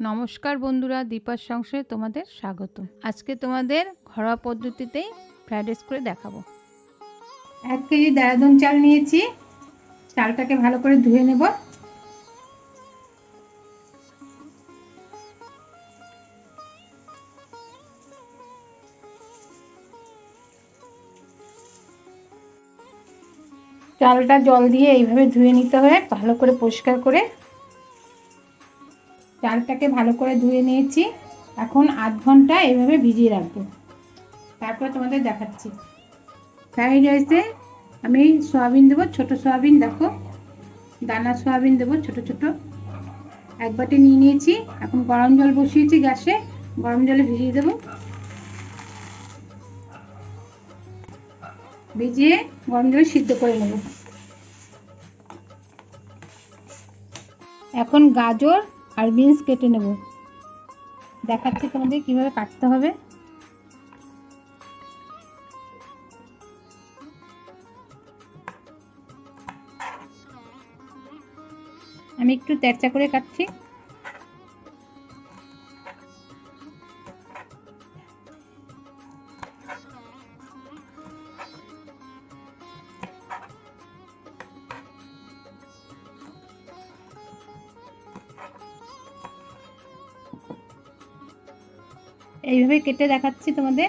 নমস্কার বন্ধুরা, দীপার সংসারে তোমাদের স্বাগত আজকে তোমাদের ঘরোয়া পদ্ধতিতেই ফ্রাইড রাইস করে দেখাবো। এক কেজি দেরাদুন চাল নিয়েছি, চালটাকে ভালো করে ধুয়ে নেব। চালটা জল দিয়ে এইভাবে ধুয়ে নিতে হয় ভালো করে পরিষ্কার করে চালটাকে ভালো করে ধুয়ে নিয়েছি। এখন আধ ঘণ্টা এইভাবে ভিজিয়ে রাখব। তারপর তোমাদের দেখাচ্ছি। ফ্রাইড রাইসে আমি সয়াবিন দেবো, ছোট সয়াবিন দেখো। দানা সয়াবিন দেবো, ছোট ছোট। এক বাটি নিয়ে নিয়েছি। এখন গরম জল বসিয়েছি গ্যাসে। গরম জলে ভিজিয়ে দেবো। ভিজিয়ে গরম জলে সিদ্ধ করে নেব। এখন গাজর আর বিনস কেটে নেব। দেখাচ্ছি তোমাদের কীভাবে কাটতে হবে। আমি একটু তেরচা করে কাটছি। এইভাবে কেটে দেখাচ্ছি তোমাদের।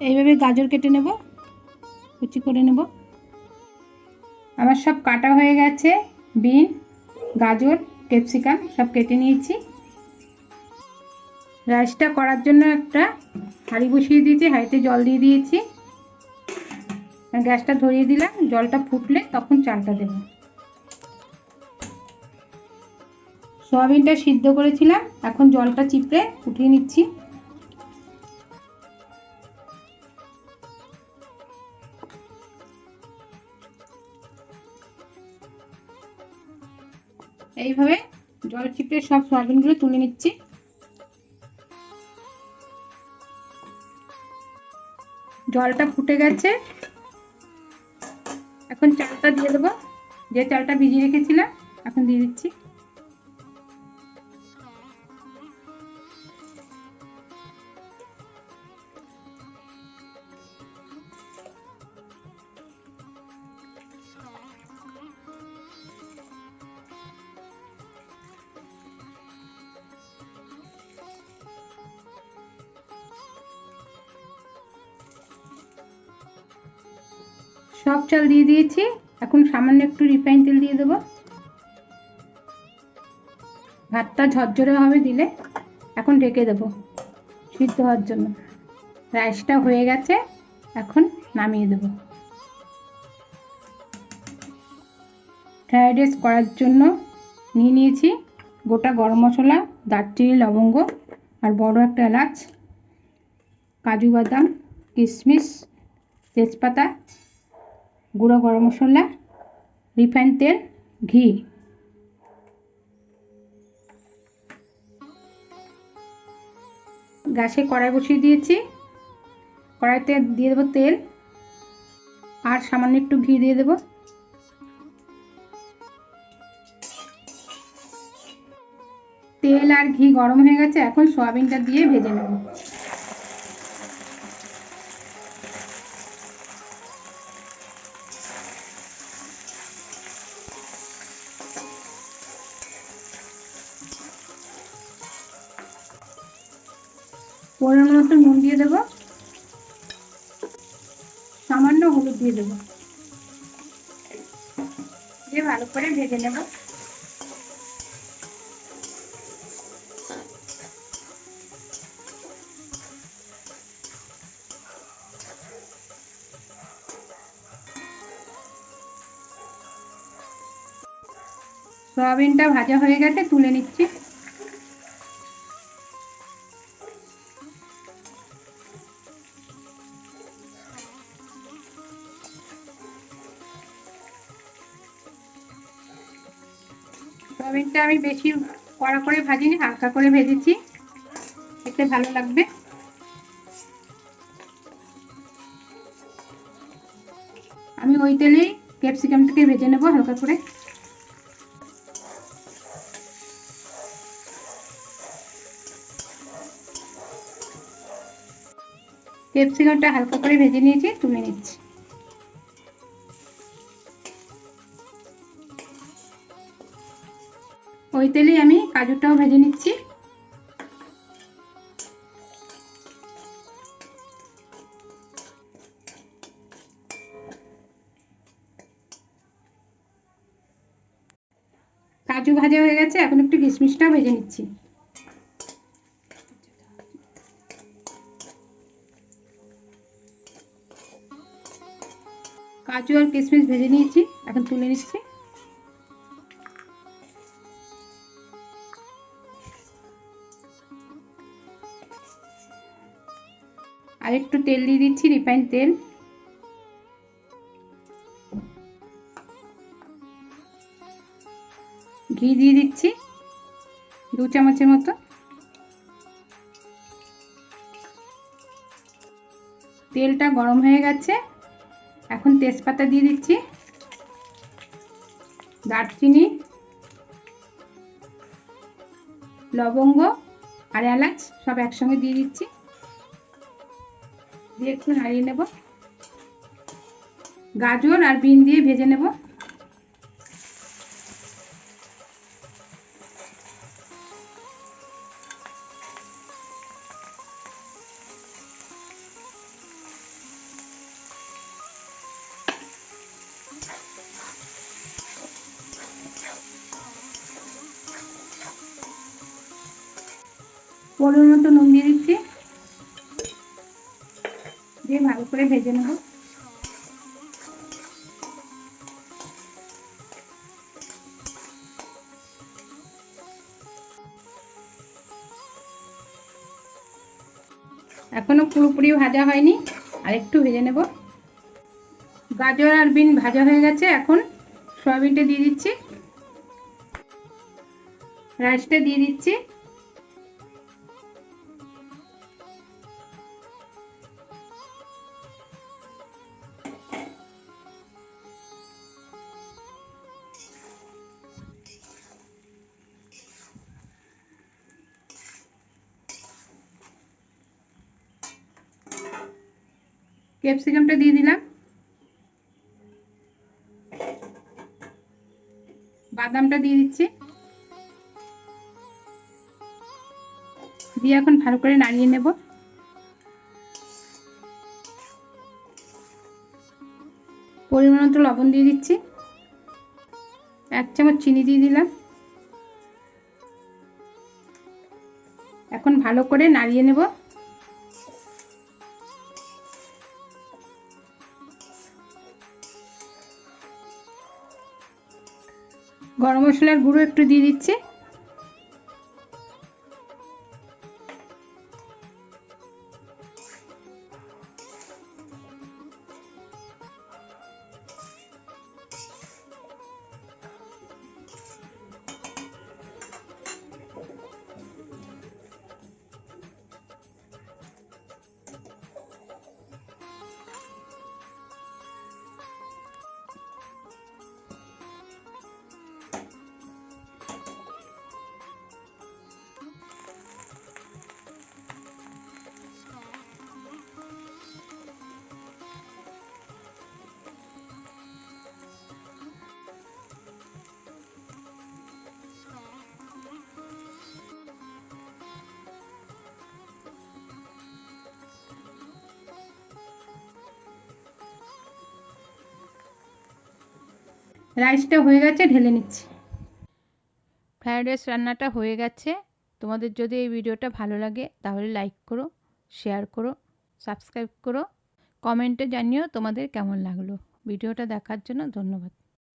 এইভাবে গাজর কেটে নেব, কুচি করে নেব। আমার সব কাটা হয়ে গেছে, বিন, গাজর, ক্যাপসিকাম সব কেটে নিয়েছি। রাইসটা করার জন্য একটা হাঁড়ি বসিয়ে দিয়েছি, হাঁড়িতে জল দিয়ে দিয়েছি। গ্যাসটা ধরিয়ে দিলাম, জলটা ফুটলে তখন চালটা দেব। সোয়াবিনটা সিদ্ধ করেছিলাম, এখন জলটা চিপড়ে উঠিয়ে নিচ্ছি। এইভাবে জল চিপড়ে সব সয়াবিনগুলো তুলে নিচ্ছি। জলটা ফুটে গেছে। এখন চালটা দিয়ে দেবো। যে চালটা ভিজিয়ে রেখেছিলাম, এখন দিয়ে দিচ্ছি। সব চাল দিয়ে দিয়েছি। এখন সামান্য একটু রিফাইন তেল দিয়ে দেবো। ভাতটা ঝরঝরে হবে দিলে এখন ঢেকে দেবো সিদ্ধ হওয়ার জন্য। রাইসটা হয়ে গেছে, এখন নামিয়ে দেব। ফ্রাইড রাইস করার জন্য নিয়ে নিয়েছি গোটা গরম মশলা, দারচিনি, লবঙ্গ আর বড় একটা এলাচ, কাজু বাদাম, কিশমিশ, তেজপাতা গুঁড়ো গরম মশলা, রিফাইন তেল, ঘি। গ্যাসে কড়াই বসিয়ে দিয়েছি। কড়াইতে দিয়ে দেবো তেল। আর সামান্য একটু ঘি দিয়ে দেবো। তেল আর ঘি গরম হয়ে গেছে, এখন সয়াবিনটা দিয়ে ভেজে নেব। পরিমাণ মতো নুন দিয়ে দেবো। সামান্য হলুদ দিয়ে দেবো। দিয়ে ভালো করে ভেজে নেব। সয়াবিনটা ভাজা হয়ে গেছে, তুলে নিচ্ছি। সয়াবিনটা আমি বেশি কড়া করে ভাজিনি, হালকা করে ভেজেছি। এতে ভালো লাগবে। আমি ওই তেলেই ক্যাপসিকামটাকে ভেজে নেব হালকা করে। ক্যাপসিকামটা হালকা করে ভেজে নিয়েছি তুলে নিচ্ছি ওই তেলেই আমি কাজুটাও ভেজে নিচ্ছি। কাজু ভাজা হয়ে গেছে, এখন একটু কিশমিশটাও ভেজে নিচ্ছি। কাজু আর কিশমিশ ভেজে নিয়েছি, এখন তুলে নিচ্ছি। একটু তেল দিয়ে দিচ্ছি রিফাইন তেল। ঘি দিয়ে দিচ্ছি, দু চামচের মতো। তেলটা গরম হয়ে গেছে, এখন তেজপাতা দিয়ে দিচ্ছি। দারচিনি, লবঙ্গ আর এলাচ সব একসঙ্গে দিয়ে দিচ্ছি। দিয়ে একটু নাড়িয়ে নেব। গাজর আর বিন দিয়ে ভেজে নেব। পরিমাণ মতো নুন দিয়ে দিচ্ছি। করে ভেজে নেব। এখনও পুরোপুরি ভাজা হয়নি, আর একটু ভেজে নেব। গাজর আর বিন ভাজা হয়ে গেছে, এখন সয়াবিনটা দিয়ে দিচ্ছি। রাইসটা দিয়ে দিচ্ছি। ক্যাপসিকামটা দিয়ে দিলাম। বাদামটা দিয়ে দিচ্ছি। দিয়ে এখন ভালো করে নাড়িয়ে নেব। পরিমাণ মতো লবণ দিয়ে দিচ্ছি। এক চামচ চিনি দিয়ে দিলাম। এখন ভালো করে নাড়িয়ে নেব। গরম মশলার গুঁড়ো একটু দিয়ে দিচ্ছি। রাইসটা হয়ে গেছে, ঢেলে নিচ্ছি। ফ্রায়েড রাইস রান্নাটা হয়ে গেছে। তোমাদের যদি এই ভিডিওটা ভালো লাগে, তাহলে লাইক করো, শেয়ার করো, সাবস্ক্রাইব করো। কমেন্টে জানিও তোমাদের কেমন লাগল। ভিডিওটা দেখার জন্য ধন্যবাদ।